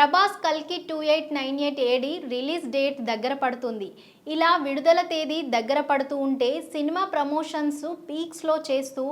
ప్రభాస్ కల్కి two eight nine eight AD release date దగ్గర పడుతుంది. ఇలా విడుదల తేదీ దగ్గర పడుతూ ఉంటే సినిమా ప్రమోషన్స్ పీక్స్లో చేస్తూ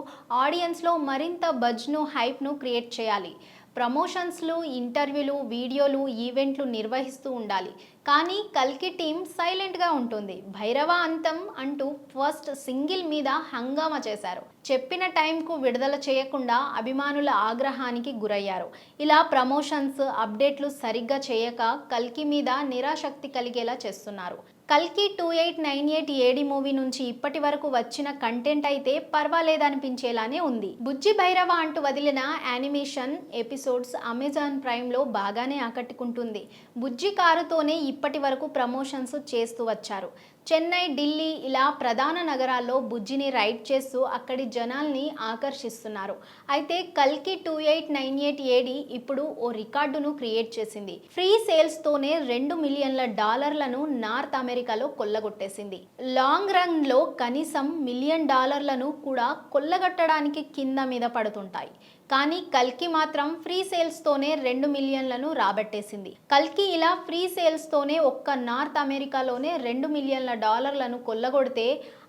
ఆడియన్స్లో మరింత బజ్ను హైప్ను క్రియేట్ చేయాలి. ప్రమోషన్స్లు ఇంటర్వ్యూలు వీడియోలు ఈవెంట్లు నిర్వహిస్తూ ఉండాలి. కానీ కల్కి టీం సైలెంట్గా ఉంటుంది. భైరవ అంతం అంటూ ఫస్ట్ సింగిల్ మీద హంగామా చేశారు. చెప్పిన టైంకు విడుదల చేయకుండా అభిమానుల ఆగ్రహానికి గురయ్యారు. ఇలా ప్రమోషన్స్ అప్డేట్లు సరిగ్గా చేయక కల్కి మీద నిరాశక్తి కలిగేలా చేస్తున్నారు. కల్కి two eight nine eight AD movie నుంచి ఇప్పటి వరకు వచ్చిన కంటెంట్ అయితే పర్వాలేదనిపించేలానే ఉంది. బుజ్జి భైరవ అంటూ వదిలిన యానిమేషన్ ఎపిసోడ్స్ అమెజాన్ ప్రైమ్లో బాగానే ఆకట్టుకుంటుంది. బుజ్జి కారుతోనే ఇప్పటి వరకు ప్రమోషన్స్ చేస్తూ వచ్చారు. చెన్నై ఢిల్లీ ఇలా ప్రధాన నగరాల్లో బుజ్జిని రైడ్ చేస్తూ అక్కడి జనాల్ని ఆకర్షిస్తున్నారు. అయితే కల్కి two eight nine eight A D ఇప్పుడు ఓ రికార్డును క్రియేట్ చేసింది. ఫ్రీ సేల్స్తోనే రెండు మిలియన్ల డాలర్లను నార్త్ అమెరికాలో కొల్లగొట్టేసింది. లాంగ్ రన్లో కనీసం మిలియన్ డాలర్లను కూడా కొల్లగొట్టడానికి కింద మీద పడుతుంటాయి. కానీ కల్కి మాత్రం ఫ్రీ సేల్స్తోనే రెండు మిలియన్లను రాబట్టేసింది. కల్కి ఇలా ఫ్రీ సేల్స్తోనే ఒక్క నార్త్ అమెరికాలోనే రెండు మిలియన్ల డాలర్లను కొల్లగొడితే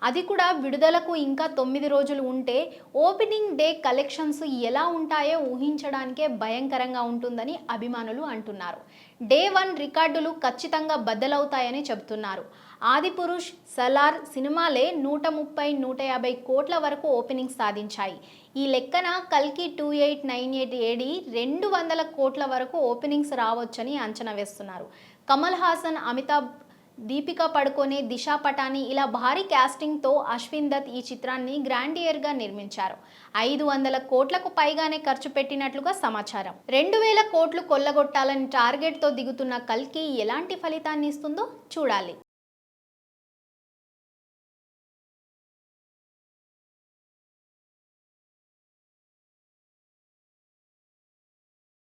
అది కూడా విడుదలకు ఇంకా తొమ్మిది రోజులు ఉంటే ఓపెనింగ్ డే కలెక్షన్స్ ఎలా ఉంటాయో ఊహించడానికే భయంకరంగా ఉంటుందని అభిమానులు అంటున్నారు. డే వన్ రికార్డులు ఖచ్చితంగా బద్దలవుతాయని చెబుతున్నారు. ఆదిపురుష్ సలార్ సినిమాలే నూట ముప్పై నూట యాభై కోట్ల వరకు ఓపెనింగ్ సాధించాయి. ఈ లెక్కన కల్కి two eight nine eight A D రెండు వందల కోట్ల వరకు ఓపెనింగ్స్ రావచ్చని అంచనా వేస్తున్నారు. కమల్ హాసన్ అమితాబ్ దీపికా పడుకోనే దిశా పటాని ఇలా భారీ క్యాస్టింగ్తో అశ్విన్ దత్ ఈ చిత్రాన్ని గ్రాండియర్గా నిర్మించారు. ఐదు వందల కోట్లకు పైగానే ఖర్చు పెట్టినట్లుగా సమాచారం. రెండు వేల కోట్లు కొల్లగొట్టాలని టార్గెట్తో దిగుతున్న కల్కి ఎలాంటి ఫలితాన్ని ఇస్తుందో చూడాలి.